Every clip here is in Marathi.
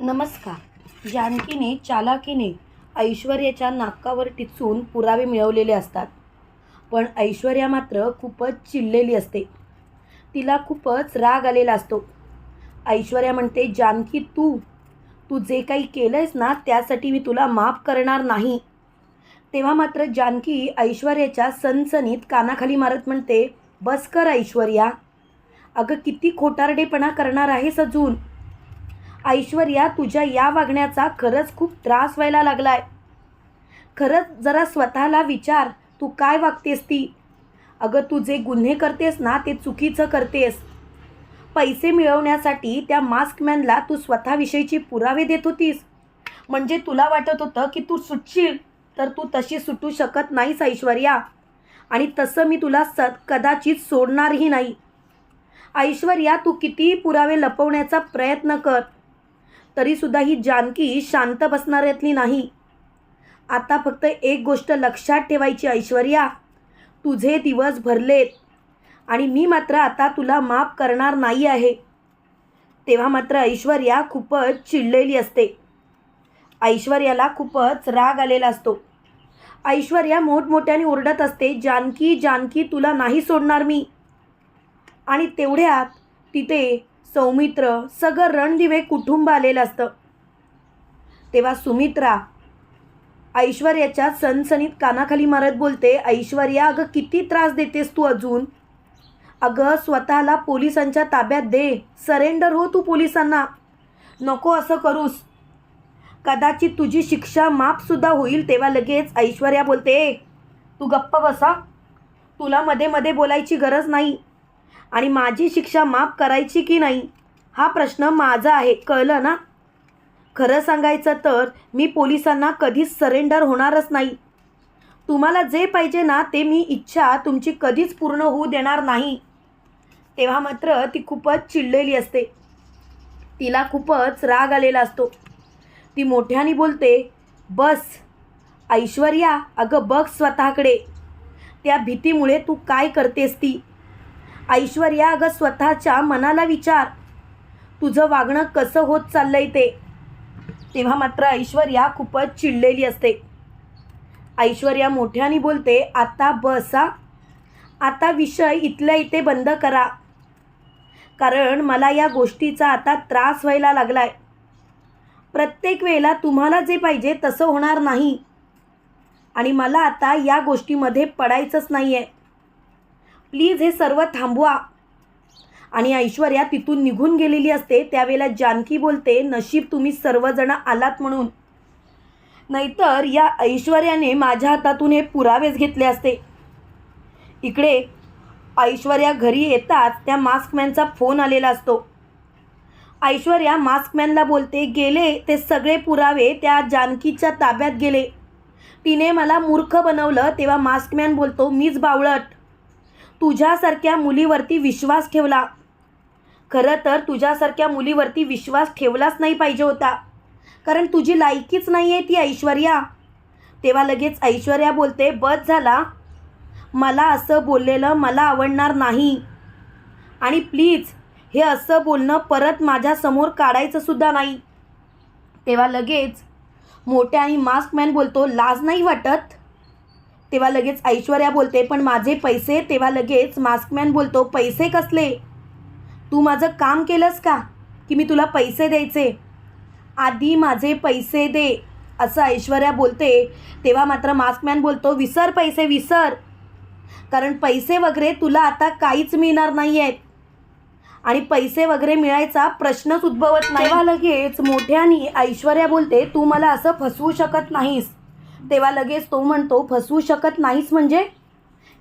नमस्कार. जानकीने चालाकीने ऐश्वर्याच्या नाकावर टिचून पुरावे मिळवलेले असतात. पण ऐश्वर्या मात्र खूपच चिडलेली असते. तिला खूपच राग आलेला असतो. ऐश्वर्या म्हणते जानकी तू तू जे काही केलं आहेस ना त्यासाठी मी तुला माफ करणार नाही. तेव्हा मात्र जानकी ऐश्वर्याच्या सनसनीत कानाखाली मारत म्हणते बस कर ऐश्वर्या. अगं किती खोटारडेपणा करणार आहेस अजून. ऐश्वर्या तुझ्या या वागण्याचा खरंच खूप त्रास व्हायला लागलाय. खरंच जरा स्वतःला विचार तू काय वागतेस ती? अगं तू जे गुन्हे करतेस ना ते चुकीचं करतेस. पैसे मिळवण्यासाठी त्या मास्कमॅनला तू स्वतःविषयीचे पुरावे देत होतीस. म्हणजे तुला वाटत होतं की तू सुटशील तर तू तशी सुटू शकत नाहीस ऐश्वर्या. आणि तसं मी तुला स कदाचित सोडणारही नाही. ऐश्वर्या तू कितीही पुरावे लपवण्याचा प्रयत्न कर तरीसुद्धा ही जानकी शांत बसणाऱ्यातली नाही. आता फक्त एक गोष्ट लक्षात ठेवायची ऐश्वर्या तुझे दिवस भरलेत आणि मी मात्र आता तुला माफ करणार नाही आहे. तेव्हा मात्र ऐश्वर्या खूपच चिडलेली असते. ऐश्वर्याला खूपच राग आलेला असतो. ऐश्वर्या मोठमोठ्याने ओरडत असते जानकी जानकी तुला नाही सोडणार मी. आणि तेवढ्यात तिथे सौमित्र सगळं रणदिवे कुटुंब आलेलं असतं. तेव्हा सुमित्रा ऐश्वर्याच्या सनसनीत कानाखाली मारत बोलते ऐश्वर्या अगं किती त्रास देतेस तू अजून? अगं स्वतःला पोलिसांच्या ताब्यात दे सरेंडर हो तू पोलिसांना. नको असं करूस. कदाचित तुझी शिक्षा माफसुद्धा होईल. तेव्हा लगेच ऐश्वर्या बोलते तू गप्प बसा. तुला मध्ये मध्ये बोलायची गरज नाही. आणि माझी शिक्षा माफ करायची की नाही? हा प्रश्न माझा आहे. कळलं ना? खरं सांगायचं तर मी पोलिसांना कधीच सरेंडर होणारच नाही. तुम्हाला जे पाहिजे ना ते मी इच्छा तुमची कधीच पूर्ण होऊ देणार नाही. तेव्हा मात्र ती खूपच चिडलेली असते. तिला खूपच राग आलेला असतो. ती मोठ्याने बोलते बस ऐश्वर्या अगं बघ स्वतःकडे. त्या भीतीमुळे तू काय करतेस ती? ऐश्वर्या अगं स्वतःच्या मनाला विचार. तुझं वागणं कसं होत चाललंय ते? तेव्हा मात्र ऐश्वर्या खूपच चिडलेली असते. ऐश्वर्या मोठ्याने बोलते आता बसा आता विषय इथल्या इथे बंद करा. कारण मला या गोष्टीचा आता त्रास व्हायला लागलाय. प्रत्येक वेळेला तुम्हाला जे पाहिजे तसं होणार नाही. आणि मला आता या गोष्टीमध्ये पडायचंच नाही आहे प्लीज हे सर्व थांबवा. आणि ऐश्वर्या तिथून निघून गेलेली असते त्यावेळेला जानकी बोलते नशीब तुम्ही सर्वजण आलात म्हणून. नाहीतर या ऐश्वर्याने माझ्या हातातून हे पुरावेच घेतले असते. इकडे ऐश्वर्या घरी येताच त्या मास्कमॅनचा फोन आलेला असतो. ऐश्वर्या मास्कमॅनला बोलते गेले ते सगळे पुरावे त्या जानकीच्या ताब्यात गेले. तिने मला मूर्ख बनवलं तेव्हा मास्कमॅन बोलतो मीच बावळट. तुझ्यासारख्या मुलीवरती विश्वास ठेवला. खरं तर तुझ्यासारख्या मुलीवरती विश्वास ठेवलाच नाही पाहिजे होता. कारण तुझी लायकीच नाही आहे ती ऐश्वर्या. तेव्हा लगेच ऐश्वर्या बोलते बस झाला. मला असं बोललेलं मला आवडणार नाही. आणि प्लीज हे असं बोलणं परत माझ्यासमोर काढायचंसुद्धा नाही. तेव्हा लगेच मोठ्या आणि मास्कमॅन बोलतो लाज नाही वाटत? तेव्हा लगेच ऐश्वर्या बोलते पण माझे पैसे? तेव्हा लगेच मास्कमॅन बोलतो पैसे कसले? तू माझं काम केलंस का? की मी तुला पैसे द्यायचे? आधी माझे पैसे दे. असं ऐश्वर्या बोलते तेव्हा मात्र मास्कमॅन बोलतो विसर पैसे विसर. कारण पैसे वगैरे तुला आता काहीच मिळणार नाही आहेत आणि पैसे वगैरे मिळायचा प्रश्नच उद्भवत नाही. लगेच मोठ्याने ऐश्वर्या बोलते तू मला असं फसवू शकत नाहीस. तेव्हा लगेच तो म्हणतो फसवू शकत नाहीस म्हणजे?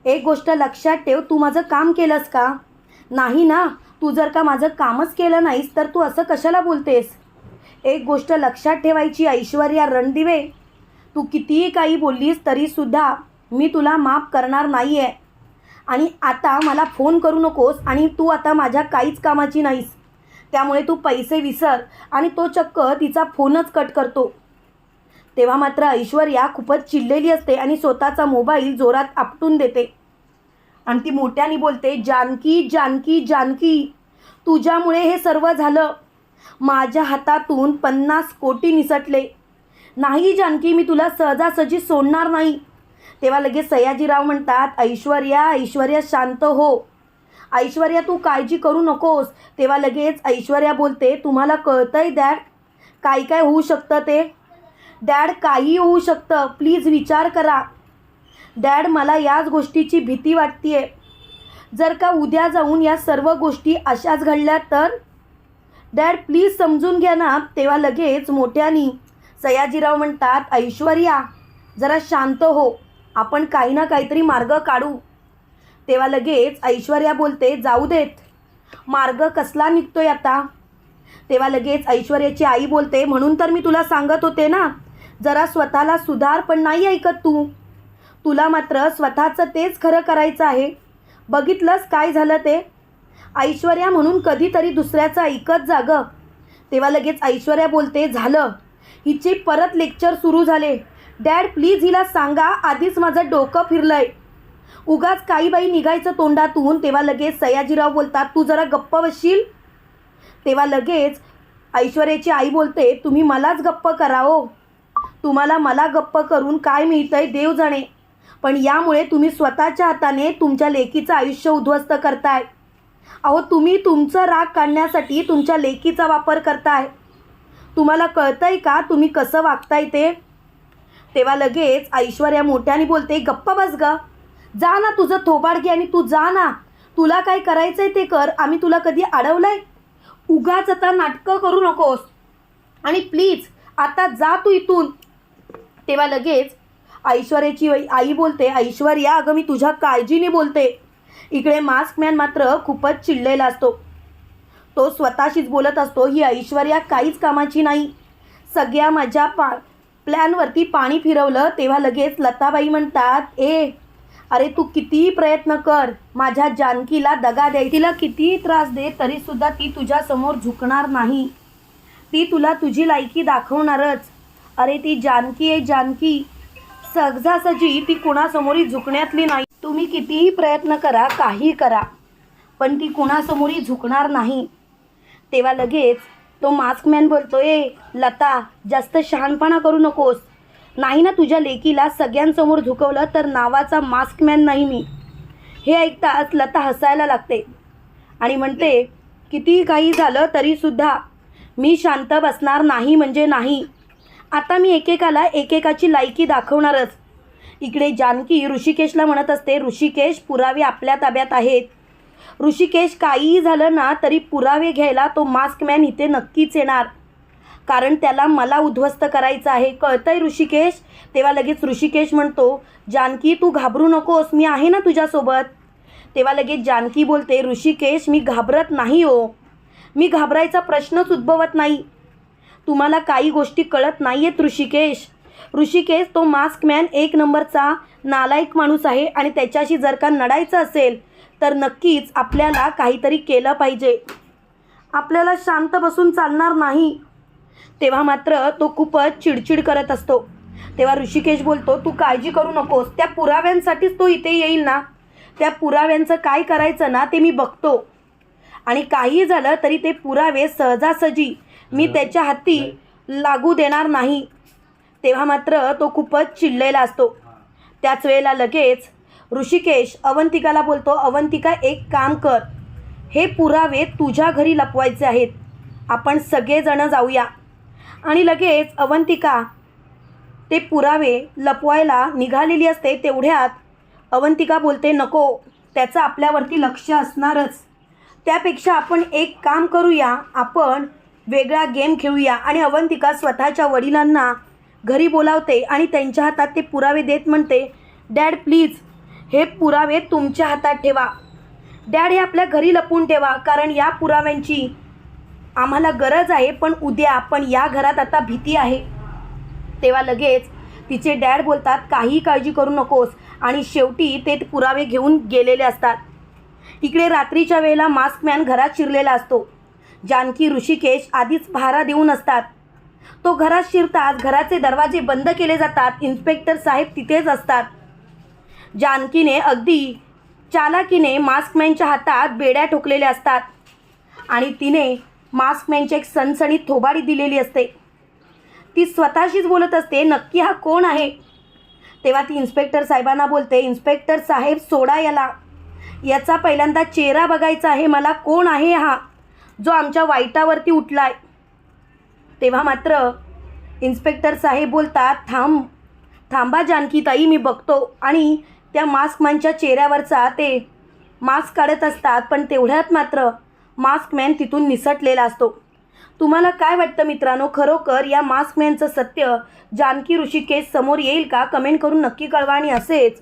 एक गोष्ट लक्षात ठेव तू माझं काम केलंस का? नाही ना तू जर का माझं कामच केलं नाहीस तर तू असं कशाला बोलतेस? एक गोष्ट लक्षात ठेवायची ऐश्वर्या रणदिवे तू कितीही काही बोललीस तरीसुद्धा मी तुला माफ करणार नाही आहे आणि आता मला फोन करू नकोस आणि तू आता माझ्या काहीच कामाची नाहीस. त्यामुळे तू पैसे विसर आणि तो चक्क तिचा फोनच कट करतो. तेव्हा मात्र ऐश्वर्या खूपच चिडलेली असते आणि स्वतःचा मोबाईल जोरात आपटून देते. आणि ती मोठ्याने बोलते जानकी जानकी जानकी तुझ्यामुळे हे सर्व झालं. माझ्या हातातून पन्नास कोटी निसटले. नाही जानकी मी तुला सहजासहजी सोडणार नाही. तेव्हा लगेच सयाजीराव म्हणतात ऐश्वर्या ऐश्वर्या शांत हो. ऐश्वर्या तू काळजी करू नकोस. तेव्हा लगेच ऐश्वर्या बोलते तुम्हाला कळतंय दॅट काय काय होऊ शकतं ते? डॅड काही होऊ शकतं. प्लीज विचार करा. डॅड मला याच गोष्टीची भीती वाटते जर का उद्या जाऊन या सर्व गोष्टी अशाच घडल्या तर? डॅड प्लीज समजून घ्या ना. तेव्हा लगेच मोठ्यानी सयाजीराव म्हणतात ऐश्वर्या जरा शांत हो. आपण काही ना काहीतरी मार्ग काढू. तेव्हा लगेच ऐश्वर्या बोलते जाऊ देत. मार्ग कसला निघतोय आता? तेव्हा लगेच ऐश्वर्याची आई बोलते म्हणून तर मी तुला सांगत होते ना जरा स्वतःला सुधार पण नाही ऐकत तू. तुला मात्र स्वतःचं तेच खरं करायचं आहे. बघितलंस काय झालं ते? ऐश्वर्या म्हणून कधीतरी दुसऱ्याचं ऐकत जागं तेव्हा लगेच ऐश्वर्या बोलते झालं. हिचे परत लेक्चर सुरू झाले. डॅड प्लीज हिला सांगा आधीच माझं डोकं फिरलंय. उगाच काही बाई निघायचं तोंडातून तेव्हा लगेच सयाजीराव बोलतात तू जरा गप्प बसशील? तेव्हा लगेच ऐश्वर्याची आई बोलते तुम्ही मलाच गप्प करावं. तुम्हाला मला गप्प करून काय मिळतंय देव जाणे. पण यामुळे तुम्ही स्वतःच्या हाताने तुमच्या लेकीचं आयुष्य उद्ध्वस्त करताय. अहो तुम्ही तुमचं राग काढण्यासाठी तुमच्या लेकीचा वापर करताय. तुम्हाला कळतंय का तुम्ही कसं वागताय ते? तेव्हा लगेच ऐश्वर्या मोठ्याने बोलते गप्प बस ग. जा ना तुझं थोबाड घे आणि तू जा ना. तुला काय करायचंय ते कर. आम्ही तुला कधी अडवलंय? उगाच आता नाटकं करू नकोस. आणि प्लीज आता जा तू इथून. तेव्हा लगेच ऐश्वर्याची आई- आई बोलते ऐश्वर्या अगं मी तुझ्या काळजीने बोलते. इकडे मास्क मॅन मात्र खूपच चिडलेला असतो. तो स्वतःशीच बोलत असतो ही ऐश्वर्या काहीच कामाची नाही. सगळ्या माझ्या पा प्लॅनवरती पाणी फिरवलं. तेव्हा लगेच लताबाई म्हणतात ए अरे तू कितीही प्रयत्न कर. माझ्या जानकीला दगा द्याय तिला कितीही त्रास दे तरीसुद्धा ती तुझ्यासमोर झुकणार नाही. ती तुला तुझी लायकी दाखवणारच. अरे ती जानकी आहे जानकी. सहजासहजी ती कुणासमोरी झुकण्यातली नाही. तुम्ही कितीही प्रयत्न करा काही करा. पण ती कुणासमोरी झुकणार नाही. तेव्हा लगेच तो मास्कमॅन बोलतो ए लता जास्त शहाणपणा करू नकोस. नाही ना तुझ्या लेकीला सगळ्यांसमोर झुकवलं तर नावाचा मास्कमॅन नाही मी. हे ऐकताच लता हसायला लागते आणि म्हणते कितीही काही झालं तरीसुद्धा मी शांत बसणार नाही म्हणजे नाही. आता मी एकेकाला एकेकाची लायकी दाखवणारच. इकडे जानकी ऋषिकेशला म्हणत असते ऋषिकेश पुरावे आपल्या ताब्यात आहेत. ऋषिकेश काहीही झालं ना तरी पुरावे घ्यायला तो मास्कमॅन इथे नक्कीच येणार. कारण त्याला मला उद्ध्वस्त करायचं आहे. कळतंय ऋषिकेश? तेव्हा लगेच ऋषिकेश म्हणतो जानकी तू घाबरू नकोस. मी आहे ना तुझ्यासोबत. तेव्हा लगेच जानकी बोलते ऋषिकेश मी घाबरत नाही हो. मी घाबरायचा प्रश्नच उद्भवत नाही. तुम्हाला काही गोष्टी कळत नाही आहेत ऋषिकेश. ऋषिकेश तो मास्कमॅन एक नंबरचा नालायक माणूस आहे आणि त्याच्याशी जर का लढायचं असेल तर नक्कीच आपल्याला काहीतरी केलं पाहिजे. आपल्याला शांत बसून चालणार नाही. तेव्हा मात्र तो खूपच चिडचिड करत असतो. तेव्हा ऋषिकेश बोलतो तू काळजी करू नकोस. त्या पुराव्यांसाठीच तो इथे येईल ना? त्या पुराव्यांचं काय करायचं ना ते मी बघतो. आणि काही झालं तरी ते पुरावे सहजासहजी मी त्याच्या हाती लागू देणार नाही. तेव्हा मात्र तो खूपच चिडलेला असतो. त्याच वेळेला लगेच ऋषिकेश अवंतिकाला बोलतो अवंतिका एक काम कर. हे पुरावे तुझ्या घरी लपवायचे आहेत. आपण सगळेजणं जाऊया. आणि लगेच अवंतिका ते पुरावे लपवायला निघालेली असते तेवढ्यात अवंतिका बोलते नको. त्याचं आपल्यावरती लक्ष असणारच. त्यापेक्षा आपण एक काम करूया. आपण वेगळा गेम खेळूया. आणि अवंतिका स्वतःच्या वडिलांना घरी बोलावते आणि त्यांच्या हातात ते पुरावे देत म्हणते डॅड प्लीज हे पुरावे तुमच्या हातात ठेवा. डॅड हे आपल्या घरी लपून ठेवा. कारण या पुराव्यांची आम्हाला गरज आहे पण उद्या पण या घरात आता भीती आहे. तेव्हा लगेच तिचे डॅड बोलतात काही काळजी करू नकोस. आणि शेवटी ते पुरावे घेऊन गेलेले असतात. इकडे रात्रीच्या वेळेला मास्कमॅन घरात शिरलेला असतो. जानकी ऋषिकेश आधीच भारा देऊन असतात. तो घरात शिरताच घराचे दरवाजे बंद केले जातात इन्स्पेक्टर साहेब तिथेच असतात. जानकीने अगदी चालाकीने मास्कमॅनच्या हातात बेड्या ठोकलेल्या असतात आणि तिने मास्कमॅनची एक सणसणीत थोबाडी दिलेली असते. ती स्वतःशीच बोलत असते नक्की हा कोण आहे? तेव्हा ती इन्स्पेक्टर साहेबांना बोलते इन्स्पेक्टर साहेब सोडा याला. याचा पहिल्यांदा चेहरा बघायचा आहे मला कोण आहे हा? जो आमच्या वाईटावरती उठलाय. तेव्हा मात्र इन्स्पेक्टर साहेब बोलतात थांब थांबा जानकीताई मी बघतो. आणि त्या मास्कमॅनच्या चेहऱ्यावरचा ते मास्क काढत असतात पण तेवढ्यात मात्र मास्कमॅन तिथून निसटलेला असतो. तुम्हाला काय वाटतं मित्रांनो? खरोखर या मास्कमॅनचं सत्य जानकी ऋषिकेश समोर येईल का? कमेंट करून नक्की कळवा आणि असेच